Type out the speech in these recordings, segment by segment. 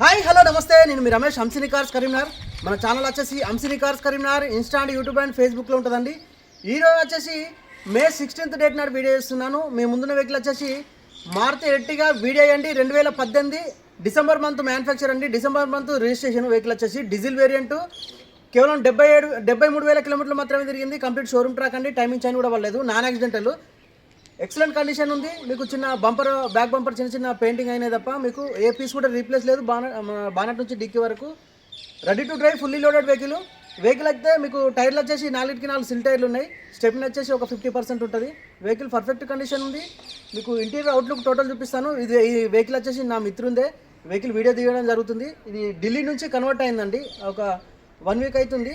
Hi hello నమస్తే. నేను మీ రమేష్ హంసిని కార్స్ కరీంనగర్. మన ఛానల్ వచ్చేసి Hamsini cars Karimnagar. Insta and YouTube and ఫేస్బుక్లో ఉంటుందండి. ఈ రోజు వచ్చేసి మే సిక్స్టీన్త్ డేట్ నాడు వీడియో చేస్తున్నాను. మీ ముందున్న వెహికల్ వచ్చేసి మారుతి ఎట్టిగా వీడియో అండి రెండు వేల పద్దెనిమిది డిసెంబర్ మంత్ మ్యానుఫ్యాక్చర్ అండి. డిసెంబర్ మంత్ రిజిస్ట్రేషన్ వెహికల్ వచ్చేసి డీజిల్ వేరియంట్. కేవలం డెబ్బై ఏడు డెబ్బై మూడు వేల కిలోమీటర్లు మాత్రమే తిరిగింది. కంప్లీట్ షోరూమ్ ట్రాక్ అండి. టైమింగ్ చైన్ కూడా పడలేదు నాన్ యాక్సిడెంటల్ ఎక్సలెంట్ కండిషన్ ఉంది. మీకు చిన్న బంపర్ బ్యాక్ బంపర్ చిన్న చిన్న పెయింటింగ్ అయినా తప్ప మీకు ఏ పీస్ కూడా రీప్లేస్ లేదు. బాన బానట్ నుంచి డిక్కీ వరకు. Ready to drive fully loaded vehicle vehicle అయితే మీకు టైర్లు వచ్చేసి నాలుగుకి నాలుగు సిల్ టైర్లు ఉన్నాయి. స్టెప్ని వచ్చేసి ఒక ఫిఫ్టీ పర్సెంట్ ఉంటుంది. వెహికల్ పర్ఫెక్ట్ కండిషన్ ఉంది. మీకు ఇంటీరియర్ అవుట్లుక్ టోటల్ చూపిస్తాను. ఇది ఈ వెహికల్ వచ్చేసి నా మిత్రుందే. వెహికల్ వీడియో తీయడం జరుగుతుంది. ఇది ఢిల్లీ నుంచి కన్వర్ట్ అయిందండి. ఒక వన్ వీక్ అవుతుంది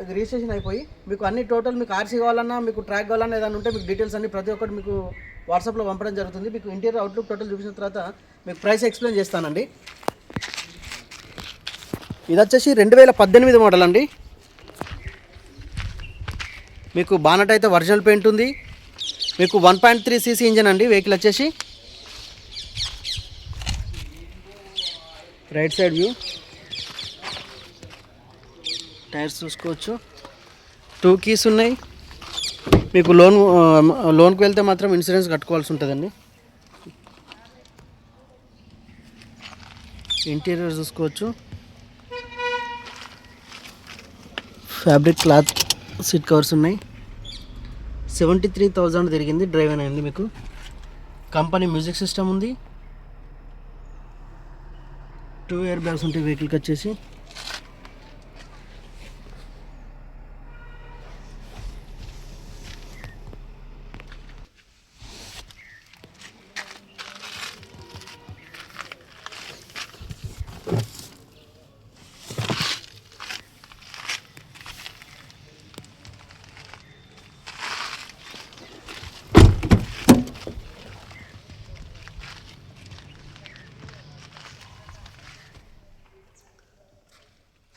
ఇది రిజిస్ట్రేషన్ అయిపోయి. మీకు అన్ని టోటల్ మీకు ఆర్సీ కావాలన్నా మీకు ట్రాక్ కావాలన్నా ఏదైనా ఉంటే మీకు డీటెయిల్స్ అన్ని ప్రతి ఒక్కటి మీకు వాట్సాప్లో పంపడం జరుగుతుంది. మీకు ఇంటీరియర్ అవుట్లుక్ టోటల్ చూపించిన తర్వాత మీకు ప్రైస్ ఎక్స్ప్లెయిన్ చేస్తానండి. ఇది వచ్చేసి రెండు వేల పద్దెనిమిది మోడల్ అండి. మీకు బానట్ అయితే ఒరిజినల్ పెయింట్ ఉంది. మీకు one point three CC engine అండి వెహికల్ వచ్చేసి. Right side view. టైర్స్ చూసుకోవచ్చు. టూ కీస్ ఉన్నాయి. మీకు లోన్ లోన్కి వెళ్తే మాత్రం ఇన్సూరెన్స్ కట్టుకోవాల్సి ఉంటుందండి. ఇంటీరియర్ చూసుకోవచ్చు. ఫ్యాబ్రిక్ క్లాత్ సీట్ కవర్స్ ఉన్నాయి. సెవెంటీ త్రీ థౌజండ్ తిరిగింది డ్రైవ్ అయింది మీకు. కంపెనీ మ్యూజిక్ సిస్టమ్ ఉంది. టూ ఇయర్ బ్యాగ్స్ ఉంటాయి వెహికల్కి వచ్చేసి.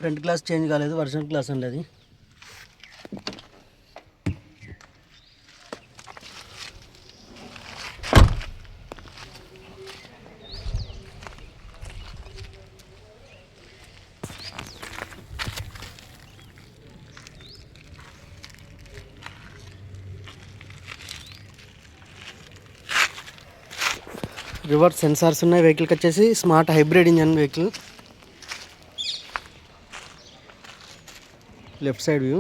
ఫ్రంట్ గ్లాస్ చేంజ్ కాలేదు వర్షన్ గ్లాస్ అండి అది. రివర్స్ సెన్సార్స్ ఉన్నాయి వెహికల్కి వచ్చేసి smart hybrid engine vehicle left side view.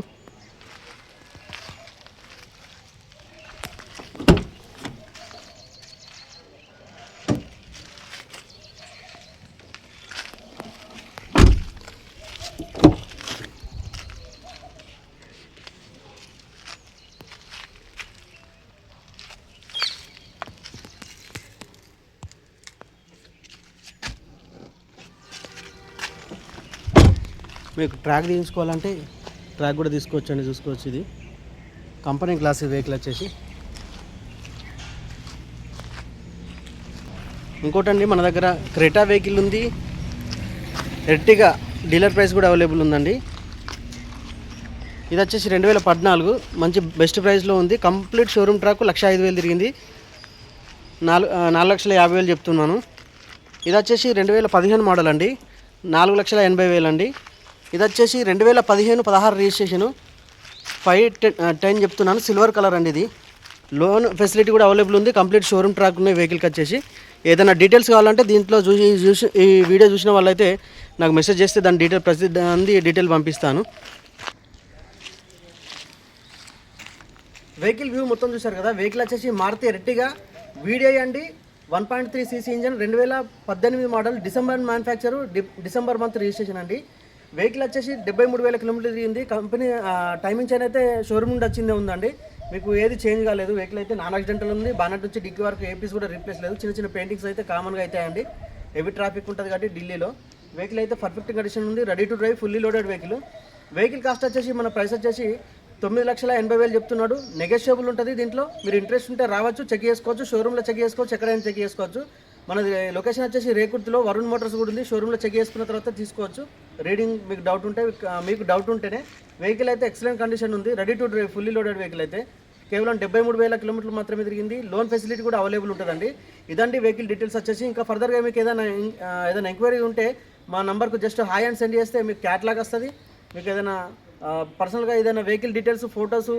మీకు ట్రాక్ తీసుకోవాలంటే ట్రాక్ కూడా తీసుకోవచ్చు అండి చూసుకోవచ్చు ఇది. కంపెనీ గ్లాస్ వెహికల్ వచ్చేసి. ఇంకోటండి మన దగ్గర క్రెటా వెహికల్ ఉంది. ఎర్టిగా డీలర్ ప్రైస్ కూడా అవైలబుల్ ఉందండి. ఇది వచ్చేసి రెండు వేల పద్నాలుగు మంచి బెస్ట్ ప్రైస్లో ఉంది. కంప్లీట్ షోరూమ్ ట్రాక్ లక్ష ఐదు వేలు తిరిగింది. నాలుగు నాలుగు లక్షల యాభై వేలు చెప్తున్నాను. ఇది వచ్చేసి రెండు వేల పదిహేను మోడల్ అండి. నాలుగు లక్షల ఎనభై వేలు అండి. ఇది వచ్చేసి రెండు వేల పదిహేను పదహారు రిజిస్ట్రేషను. ఫైవ్ టెన్ టెన్ చెప్తున్నాను. సిల్వర్ కలర్ అండి ఇది. లోన్ ఫెసిలిటీ కూడా అవైలబుల్ ఉంది. కంప్లీట్ షోరూమ్ ట్రాక్ ఉన్నాయి వెహికల్కి వచ్చేసి. ఏదైనా డీటెయిల్స్ కావాలంటే దీంట్లో చూసి చూసి ఈ వీడియో చూసిన వాళ్ళైతే నాకు మెసేజ్ చేస్తే దాని డీటెయిల్ ప్రతి దాని డీటెయిల్ పంపిస్తాను. వెహికల్ వ్యూ మొత్తం చూశారు కదా? వెహికల్ వచ్చేసి మారుతి ఎర్టిగా వీడియో అండి one point three CC engine రెండు వేల పద్దెనిమిది model December manufacture December month registration అండి. వెహికల్ వచ్చేసి డెబ్బై మూడు వేల కిలోమీటర్లు తిరిగింది. కంపెనీ టైమింగ్ చైన్ అయితే షోరూమ్ నుండి వచ్చిందే ఉందండి. మీకు ఏది చేంజ్ కాలేదు. వెహికల్ అయితే నాన్ యాక్సిడెంటల్ ఉంది. బానట్ నుంచి డిక్కీ వరకు ఏపీస్ కూడా రీప్లేస్ లేదు. చిన్న చిన్న పెయింటింగ్స్ అయితే కామన్గా అవుతాయండి హెవీ ట్రాఫిక్ ఉంటుంది కాబట్టి ఢిల్లీలో. వెహికల్ అయితే పర్ఫెక్ట్ కండిషన్ ఉంది. Ready to drive fully loaded vehicle vehicle cost వచ్చేసి మన ప్రైస్ వచ్చేసి తొమ్మిది లక్షల ఎనభై వేలు చెప్తున్నాడు. నెగోషియబుల్ ఉంటుంది దీంట్లో. మీరు ఇంట్రెస్ట్ ఉంటే రావచ్చు చెక్ చేసుకోవచ్చు. షోరూంలో చెక్ చేసుకోవచ్చు. ఎక్కడైనా చెక్ చేసుకోవచ్చు. మనది లొకేషన్ వచ్చేసి రేకుర్తిలో వరుణ్ మోటార్స్ కూడా ఉంది. షోరూంలో చెక్ చేసుకున్న తర్వాత తీసుకోవచ్చు. రీడింగ్ మీకు డౌట్ ఉంటే మీకు డౌట్ ఉంటేనే వెహికల్ అయితే ఎక్సలెంట్ కండిషన్ ఉంది. Ready to drive fully loaded vehicle అయితే. కేవలం డెబ్బై మూడు వేల కిలోమీటర్లు మాత్రమే తిరిగింది. లోన్ ఫెసిలిటీ కూడా అవైలబుల్ ఉంటుందండి. ఇదండి వెహికల్ డీటెయిల్స్ వచ్చేసి. ఇంకా ఫర్దర్గా మీకు ఏదైనా ఏదైనా ఎంక్వైరీ ఉంటే మా నంబర్కు జస్ట్ హాయ్ అండ్ సెండ్ చేస్తే మీకు క్యాట్లాగ్ వస్తుంది. మీకు ఏదైనా పర్సనల్గా ఏదైనా వెహికల్ డీటెయిల్స్ ఫొటోస్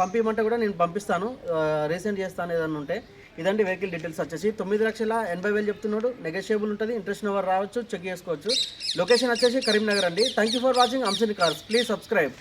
పంపించమంటే కూడా నేను పంపిస్తాను. రీసెంట్ చేస్తాను ఏదైనా ఉంటే. ఇదండి వెహికల్ డీటెయిల్స్ వచ్చేసి తొమ్మిది లక్షల ఎనభై వేలు చెప్తున్నాడు. నెగోషియబుల్ ఉంటుంది. ఇంట్రెస్ట్ నెంబర్ రావచ్చు చెక్ చేసుకోవచ్చు. లొకేషన్ వచ్చేసి కరీంనగర్ అండి. Thank you for watching Hamsini cars please subscribe